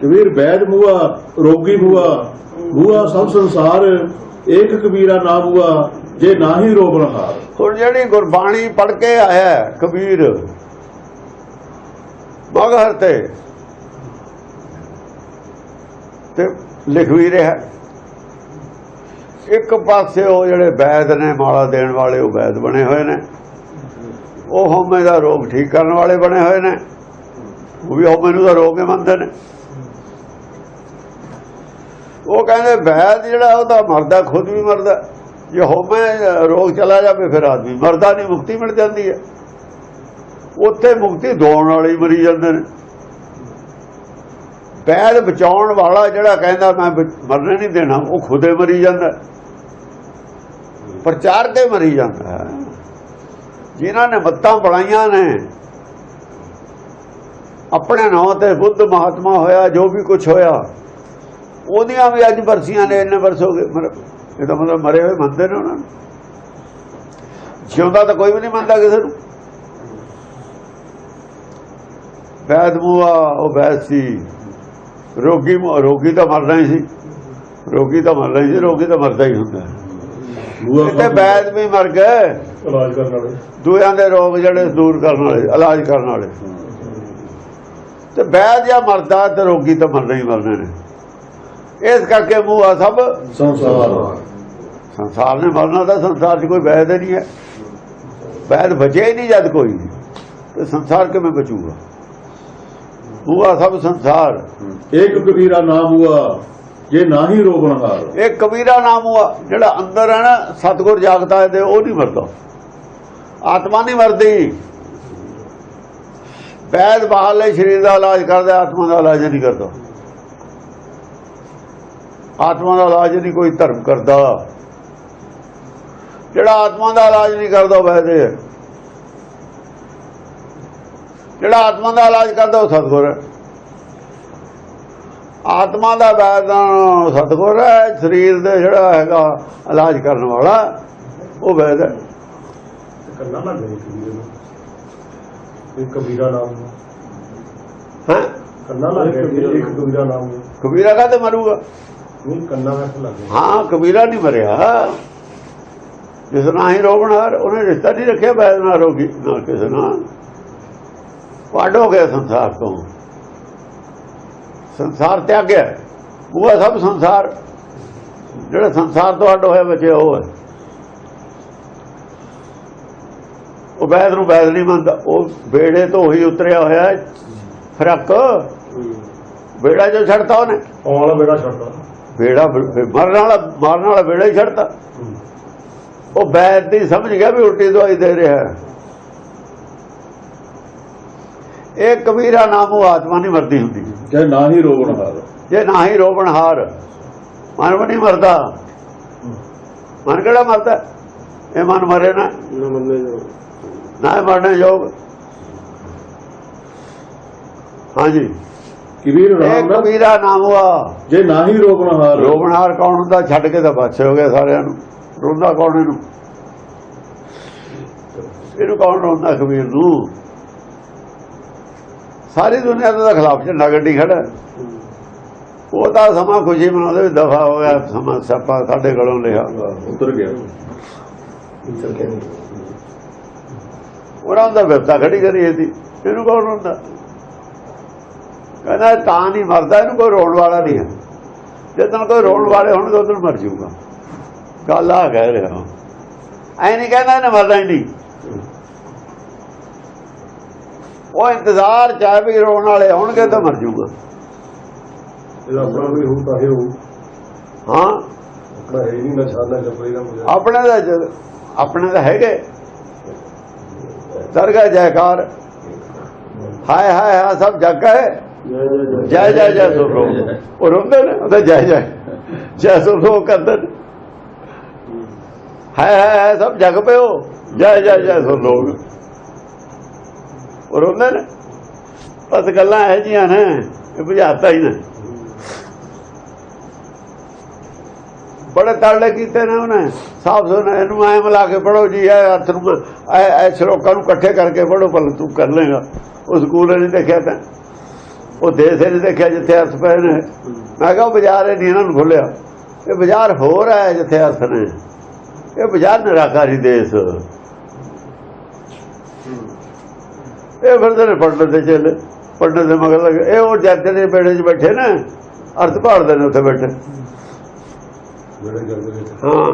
ਕਬੀਰ ਬੈਦ ਮੂਆ ਰੋਗੀ ਮੂਆ ਮੂਆ ਸਭ ਸੰਸਾਰ, ਏਕ ਕਬੀਰਾ ਨਾ ਮੂਆ ਜੇ ਨਾਹੀ ਰੋਗ ਰਹਾਰ ਹੁਣ ਜਿਹੜੀ ਗੁਰਬਾਣੀ ਪੜ ਕੇ ਆਇਆ ਕਬੀਰ ਮਗਹਰ ਤੇ ਤੇ ਲਿਖ ਵੀ ਰਿਹਾ ਇੱਕ ਪਾਸੇ ਉਹ ਜਿਹੜੇ ਵੈਦ ਨੇ, ਮਾਲਾ ਦੇਣ ਵਾਲੇ, ਉਹ ਵੈਦ ਬਣੇ ਹੋਏ ਨੇ। ਉਹ ਹਉਮੈ ਦਾ ਰੋਗ ਠੀਕ ਕਰਨ ਵਾਲੇ ਬਣੇ ਹੋਏ ਨੇ। ਉਹ ਵੀ ਹਉਮੈ ਨੂੰ ਦਾ ਰੋਗ ਹੀ ਮੰਨਦੇ ਨੇ। ਉਹ ਕਹਿੰਦੇ ਵੈਦ ਜਿਹੜਾ ਉਹਦਾ ਮਰਦਾ, ਖੁਦ ਵੀ ਮਰਦਾ। ਜੇ ਹੋਵੇ ਰੋਗ ਚਲਾ ਜਾਵੇ, ਫਿਰ ਆਦਮੀ ਮਰਦਾ ਨਹੀਂ, ਮੁਕਤੀ ਮਿਲ ਜਾਂਦੀ ਹੈ। ਉੱਥੇ ਮੁਕਤੀ ਦੋਣ ਵਾਲੇ ਮਰੀ ਜਾਂਦੇ ਨੇ। ਵੈਦ ਬਚਾਉਣ ਵਾਲਾ ਜਿਹੜਾ ਕਹਿੰਦਾ, ਮੈਂ ਮਰਨੇ ਨਹੀਂ ਦੇਣਾ, ਉਹ ਖੁਦੇ ਮਰੀ ਜਾਂਦਾ। ਪ੍ਰਚਾਰ ਕੇ ਮਰੀ ਜਾਂਦਾ। ਹੈ ਜਿਨ੍ਹਾਂ ਨੇ ਮੱਤਾਂ ਬਣਾਈਆਂ ਨੇ, ਆਪਣੇ ਨਾਂ ਤੇ ਬੁੱਧ ਮਹਾਤਮਾ ਹੋਇਆ, ਜੋ ਵੀ ਕੁਝ ਹੋਇਆ ਉਹਦੀਆਂ ਵੀ ਅੱਜ ਬਰਸੀਆਂ ਨੇ ਇੰਨੇ ਵਰਸ ਹੋ ਗਏ। ਮਰ- ਇਹਦਾ ਮਤਲਬ ਮਰੇ ਹੋਏ ਮੰਨਦੇ ਨੇ ਉਹਨਾਂ ਨੂੰ। ਜਿਉਂਦਾ ਤਾਂ ਕੋਈ ਵੀ ਨਹੀਂ ਮੰਨਦਾ ਕਿਸੇ ਨੂੰ। ਵੈਦ ਮੂਆ ਉਹ ਵੈਦ ਸੀ। ਰੋਗੀ ਰੋਗੀ ਤਾਂ ਮਰਨਾ ਹੀ ਸੀ। ਰੋਗੀ ਤਾਂ ਮਰਨਾ ਹੀ ਸੀ ਰੋਗੀ ਤਾਂ ਮਰਦਾ ਹੀ ਹੁੰਦਾ। ਮੂਆ ਤੇ ਵੈਦ ਵੀ ਮਰ ਗਏ। ਇਲਾਜ ਕਰਨ ਵਾਲੇ। ਦੂਆਂ ਦੇ ਰੋਗ ਜਿਹੜੇ ਦੂਰ ਕਰਨ ਵਾਲੇ ਇਲਾਜ ਕਰਨ ਵਾਲੇ। ਤੇ ਵੈਦ ਜਾਂ ਮਰਦਾ ਤੇ ਰੋਗੀ ਤਾਂ ਮਰਨਾ ਹੀ ਮਰਨੇ ਨੇ। ਇਸ ਕਰਕੇ ਮੂਆ ਸਭ ਸੰਸਾਰ ਸੰਸਾਰ ਨੇ ਮਰਨਾ ਤਾਂ ਸੰਸਾਰ 'ਚ ਕੋਈ ਵੈਦ ਹੀ ਨਹੀਂ ਹੈ। ਵੈਦ ਬਚੇ ਹੀ ਨਹੀਂ ਜਦ ਕੋਈ। ਤੇ ਸੰਸਾਰ ਕਿਵੇਂ ਬਚੂਗਾ? ਮੂਆ ਸਭ ਸੰਸਾਰ। ਏਕ ਕਬੀਰਾ ਨਾ ਮੂਆ ਜੇ ਨਾਹੀ ਰੋਗ ਰਹਾਰ ਇਹ ਕਬੀਰਾ ਨਾਮ ਹੁਆ ਜਿਹੜਾ ਅੰਦਰ ਹੈ ਨਾ ਸਤਗੁਰ ਜਾਗਦਾ ਹੈ ਤੇ ਉਹ ਨਹੀਂ ਮਰਦਾ। ਆਤਮਾ ਨਹੀਂ ਮਰਦੀ। ਵੈਦ ਬਾਹਰਲੇ ਸਰੀਰ ਦਾ ਇਲਾਜ ਕਰਦਾ ਆਤਮਾ ਦਾ ਇਲਾਜ ਨਹੀਂ ਕਰਦਾ। ਆਤਮਾ ਦਾ ਇਲਾਜ ਨਹੀਂ ਕੋਈ ਧਰਮ ਕਰਦਾ। ਜਿਹੜਾ ਆਤਮਾ ਦਾ ਇਲਾਜ ਨਹੀਂ ਕਰਦਾ ਉਹ ਵੈਦ ਹੈ। ਜਿਹੜਾ ਆਤਮਾ ਦਾ ਇਲਾਜ ਕਰਦਾ ਉਹ ਸਤਗੁਰ ਹੈ। ਆਤਮਾ ਦਾ ਵੈਦ ਸਤਗੁਰ ਹੈ ਸਰੀਰ ਦੇ ਜਿਹੜਾ ਹੈਗਾ ਇਲਾਜ ਕਰਨ ਵਾਲਾ ਉਹ ਵੈਦ ਹੈ। ਕੰਨਾ ਲੱਗ ਗਈ ਕਬੀਰ ਨੂੰ। ਇਹ ਕਬੀਰਾ ਨਾਮ ਹੈਂ? ਕੰਨਾ ਲੱਗ ਗਿਆ ਇੱਕ ਕਬੀਰਾ ਨਾਮ ਕਬੀਰਾ ਕਾਹਤੇ ਮਰੂਗਾ? ਨਹੀਂ ਕੰਨਾ ਵਿੱਚ ਲੱਗ ਗਿਆ। ਹਾਂ ਕਬੀਰਾ ਨਹੀਂ ਮਰਿਆ। ਜਿਸ ਨਾਲ ਹੀ ਰੋਗਣਹਾਰ ਉਹਨੇ ਰਿਸ਼ਤਾ ਨਹੀਂ ਰੱਖਿਆ ਵੈਦ ਨਾਲ ਰੋਗੀ ਨਾਲ ਕਿਸੇ ਨਾਲ। ਹੋ ਗਿਆ ਸੰਸਾਰ ਤੋਂ। ਸੰਸਾਰ ਤਿਆਗਿਆ ਉਹ ਸਭ ਸੰਸਾਰ। ਜਿਹੜਾ ਸੰਸਾਰ ਤੋਂ ਅੱਡ ਹੋਇਆ ਬੱਚੇ ਉਹ ਹੈ। ਉਹ ਵੈਦ ਨੂੰ ਵੈਦ ਨਹੀਂ ਮੰਨਦਾ। ਉਹ ਬੇੜੇ ਤੋਂ ਹੀ ਉਤਰਿਆ ਹੋਇਆ ਫ਼ਰਕ। ਬੇੜਾ ਜੋ ਛੱਡਤਾ ਉਹਨੇ। ਵਾਲਾ ਬੇੜਾ ਛੱਡਦਾ ਬ- ਮਰਨ ਵਾਲਾ ਮਾਰਨ ਵਾਲਾ ਬੇੜਾ ਹੀ ਛੱਡਤਾ। ਉਹ ਵੈਦ ਦੀ ਸਮਝ ਗਿਆ ਵੀ ਉਲਟੀ ਦਵਾਈ ਦੇ ਰਿਹਾ ਹੈ। ਇਹ ਕਬੀਰਾ ਨਾਮ ਉਹ ਆਤਮਾ ਨਹੀਂ ਮਰਦੀ ਹੁੰਦੀ। ਜੇ ਨਾਹੀ ਰੋਗ ਰਹਾਰ ਜੇ ਨਾ ਹੀ ਰੋਵਣ ਹਾਰ ਮਨ ਵੀ ਨਹੀਂ ਮਰਦਾ। ਮਨ ਕਿਹੜਾ ਮਰਦਾ? ਇਹ ਮਨ ਮਰੇ ਨਾ। ਨਾ ਨਾ ਮਰਨੇ ਯੋਗ। ਹਾਂਜੀ। ਕਬੀਰ ਰਾਮ ਨਾ ਕਬੀਰਾ ਨਾਮ ਆ। ਜੇ ਨਾਹੀ ਰੋਗ ਰਹਾਰ ਰੋਵਣਹਾਰ ਕੌਣ ਹੁੰਦਾ? ਛੱਡ ਕੇ ਤਾਂ ਬਸ ਹੋ ਗਿਆ ਸਾਰਿਆਂ ਨੂੰ। ਰੋਂਦਾ ਕੌਣ ਇਹਨੂੰ? ਇਹਨੂੰ ਕੌਣ ਰੋਂਦਾ ਕਬੀਰ ਨੂੰ? ਸਾਰੀ ਦੁਨੀਆ ਦਾ ਖਿਲਾਫ ਝੰਡਾ ਗੱਡੀ ਖੜਾ ਹੈ। ਉਹ ਤਾਂ ਸਮਾਂ ਖੁਸ਼ੀ ਮਨਾਉਂਦੇ ਦਫਾ ਹੋ ਗਿਆ ਸਮਾਂ ਸੱਪਾ ਸਾਡੇ ਕੋਲੋਂ ਲਿਆ। ਉਤਰ ਗਿਆ। ਉਹਨਾਂ ਦਾ ਵਿਪਤਾ ਖੜੀ ਕਰੀ ਇਹਦੀ। ਇਹਨੂੰ ਕੌਣ ਰੋਂਦਾ? ਕਹਿੰਦਾ ਤਾਂ ਨਹੀਂ ਮਰਦਾ ਇਹਨੂੰ ਕੋਈ ਰੋਣ ਵਾਲਾ ਨਹੀਂ ਹੈ। ਜਦੋਂ ਕੋਈ ਰੋਣ ਵਾਲੇ ਹੋਣਗੇ ਉਦੋਂ ਮਰ ਜਾਊਗਾ। ਗੱਲ ਆ ਕਹਿ ਰਿਹਾ ਐ ਨਹੀਂ ਕਹਿੰਦਾ ਮਰਨਾ ਹੀ ਨਹੀਂ। ਉਹ ਇੰਤਜ਼ਾਰ ਚਾਹੇ ਵੀ ਰੋਣ ਵਾਲੇ ਹੋਣਗੇ ਤਾਂ ਮਰ ਜਾਊਗਾ। ਆਪਣਾ ਹਾਂ। ਦਾ ਆਪਣੇ ਦਾ ਹੈਗੇ। ਦਰਗਾ ਜੈਕਾਰ। ਹਾਏ ਹਾਏ ਹਾਂ ਸਭ ਜੱਗ ਹੈ। ਜੈ ਜੈ ਜੈ ਸੁਣ ਲੋ ਉਹ ਰੋਂਦੇ ਨੇ ਉਹਦਾ ਜੈ ਜੈ। ਜੈ ਸੁਣ ਲੋ ਕਰਦੇ ਨੇ। ਹਾਏ ਹਾਏ ਸਭ ਜਗ ਪਿਓ ਜੈ ਜੈ ਜੈ ਸੁਣ ਲੋ ਉਹ ਰੋਂਦੇ ਨੇ। ਬਸ ਗੱਲਾਂ ਇਹ ਜੀਆਂ ਨੇ, ਇਹ ਬੁਝਾਤਾ ਹੀ ਨੇ। ਬੜੇ ਤਾਲੇ ਕੀਤੇ ਨੇ ਉਹਨੇ। ਸਾਫ਼ ਸੁਣਾ ਇਹਨੂੰ ਐ ਮਿਲਾ ਕੇ ਪੜੋ ਜੀ ਐ ਅਰਥ ਨੂੰ ਐ ਐ ਸ਼ਲੋਕਾਂ ਨੂੰ ਇਕੱਠੇ ਕਰਕੇ ਪੜੋ ਭਲ ਤੂੰ ਕਰ ਲੇਗਾ ਉਹ ਸਕੂਲ ਨਹੀਂ ਦੇਖਿਆ ਤਾਂ। ਉਹ ਦੇਸ਼ ਨਹੀਂ ਦੇਖਿਆ ਜਿੱਥੇ ਅਰਥ ਪਏ ਨੇ। ਮੈਂ ਕਿਹਾ ਉਹ ਬਾਜ਼ਾਰ ਇਹ ਨਹੀਂ ਇਹਨਾਂ ਨੂੰ ਖੋਲਿਆ। ਇਹ ਬਾਜ਼ਾਰ ਹੋਰ ਹੈ ਜਿੱਥੇ ਅਰਥ ਨੇ। ਇਹ ਬਾਜ਼ਾਰ ਨਿਰਾਕਾਰੀ ਦੇਸ਼। ਇਹ ਫਿਰਦੇ ਨੇ ਪੰਡਤ ਦੇ ਚੱਲ ਪੰਡਤ ਦੇ ਮਗਰ ਲੱਗੇ। ਇਹ ਉਹ ਜੱਟ ਦੇ ਬੇੜੇ 'ਚ ਬੈਠੇ ਨੇ ਅਰਥ ਭਾਲਦੇ ਨੇ ਉੱਥੇ ਬੈਠੇ। ਹਾਂ।